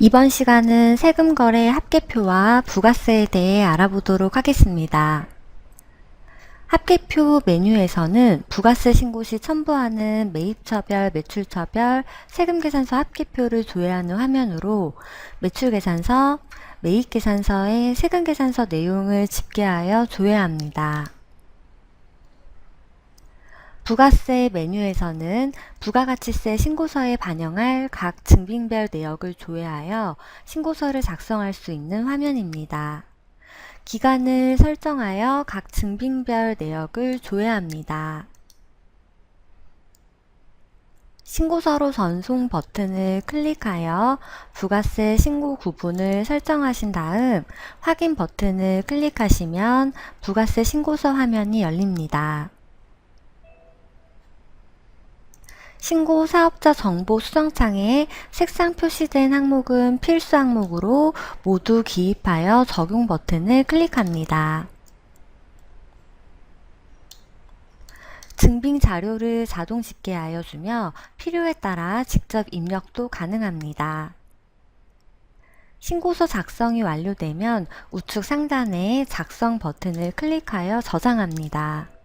이번 시간은 세금 거래 합계표와 부가세에 대해 알아보도록 하겠습니다. 합계표 메뉴에서는 부가세 신고 시 첨부하는 매입처별, 매출처별, 세금계산서 합계표를 조회하는 화면으로 매출계산서, 매입계산서의 세금계산서 내용을 집계하여 조회합니다. 부가세 메뉴에서는 부가가치세 신고서에 반영할 각 증빙별 내역을 조회하여 신고서를 작성할 수 있는 화면입니다. 기간을 설정하여 각 증빙별 내역을 조회합니다. 신고서로 전송 버튼을 클릭하여 부가세 신고 구분을 설정하신 다음 확인 버튼을 클릭하시면 부가세 신고서 화면이 열립니다. 신고 사업자 정보 수정창에 색상 표시된 항목은 필수 항목으로 모두 기입하여 적용 버튼을 클릭합니다. 증빙 자료를 자동 집계하여 주며 필요에 따라 직접 입력도 가능합니다. 신고서 작성이 완료되면 우측 상단에 작성 버튼을 클릭하여 저장합니다.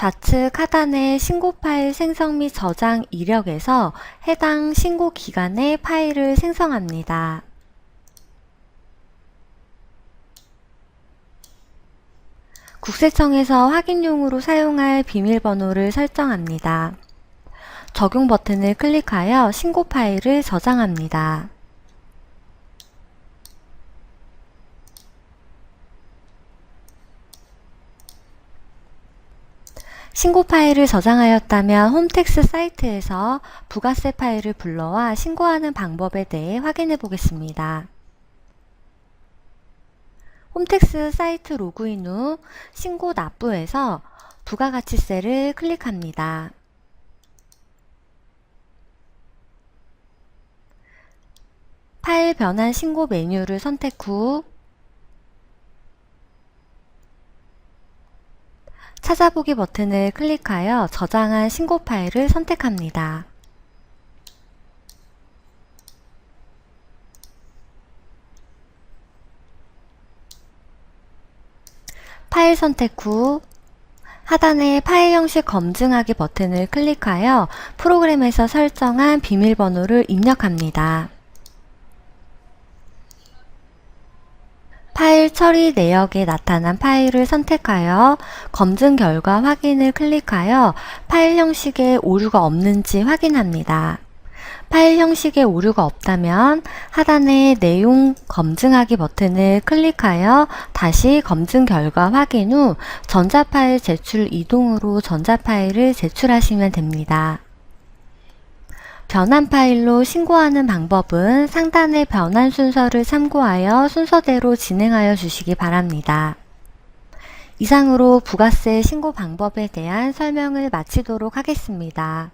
좌측 하단의 신고 파일 생성 및 저장 이력에서 해당 신고 기간의 파일을 생성합니다. 국세청에서 확인용으로 사용할 비밀번호를 설정합니다. 적용 버튼을 클릭하여 신고 파일을 저장합니다. 신고 파일을 저장하였다면 홈택스 사이트에서 부가세 파일을 불러와 신고하는 방법에 대해 확인해 보겠습니다. 홈택스 사이트 로그인 후 신고 납부에서 부가가치세를 클릭합니다. 파일 변환 신고 메뉴를 선택 후 찾아보기 버튼을 클릭하여 저장한 신고 파일을 선택합니다. 파일 선택 후 하단의 파일 형식 검증하기 버튼을 클릭하여 프로그램에서 설정한 비밀번호를 입력합니다. 파일 처리 내역에 나타난 파일을 선택하여 검증 결과 확인을 클릭하여 파일 형식에 오류가 없는지 확인합니다. 파일 형식에 오류가 없다면 하단의 내용 검증하기 버튼을 클릭하여 다시 검증 결과 확인 후 전자파일 제출 이동으로 전자파일을 제출하시면 됩니다. 변환 파일로 신고하는 방법은 상단의 변환 순서를 참고하여 순서대로 진행하여 주시기 바랍니다. 이상으로 부가세 신고 방법에 대한 설명을 마치도록 하겠습니다.